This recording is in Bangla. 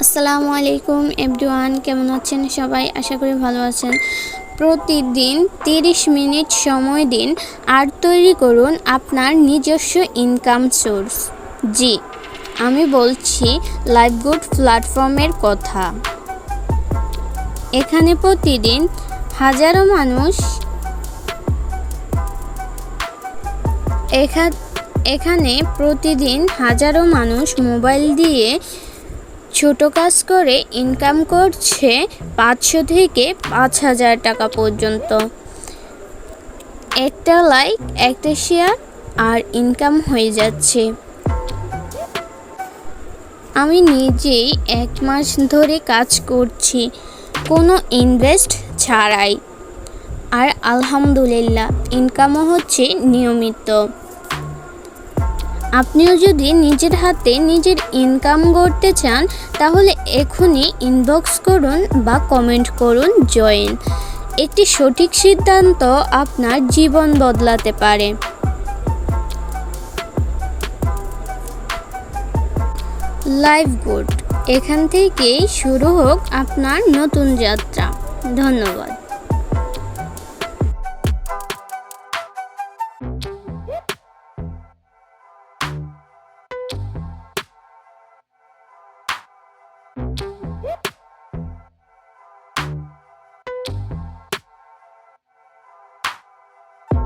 আসসালামু আলাইকুম এভরিওয়ান, কেমন আছেন সবাই? আশা করি ভালো আছেন। প্রতিদিন তিরিশ মিনিট সময় দিন আর তৈরি করুন আপনার নিজস্ব ইনকাম সোর্স জি, আমি বলছি লাইভগুড প্ল্যাটফর্মের কথা। এখানে প্রতিদিন হাজারো মানুষ এখা- এখানে প্রতিদিন হাজারো মানুষ মোবাইল দিয়ে ছোট কাজ করে ইনকাম করছে পাঁচশো থেকে পাঁচ হাজার টাকা পর্যন্ত। একটা লাইক একটা শেয়ার আর ইনকাম হয়ে যাচ্ছে। আমি নিজেই এক মাস ধরে কাজ করছি, কোনো ইনভেস্ট ছাড়াই। আর আলহামদুলিল্লাহ ইনকামও হচ্ছে নিয়মিত। আপনিও যদি নিজের হাতে নিজের ইনকাম করতে চান, তাহলে এখনই ইনবক্স করুন বা কমেন্ট করুন জয়েন একটি সঠিক সিদ্ধান্ত আপনার জীবন বদলাতে পারে। লাইফ গুড এখান থেকেই শুরু হোক আপনার নতুন যাত্রা। ধন্যবাদ।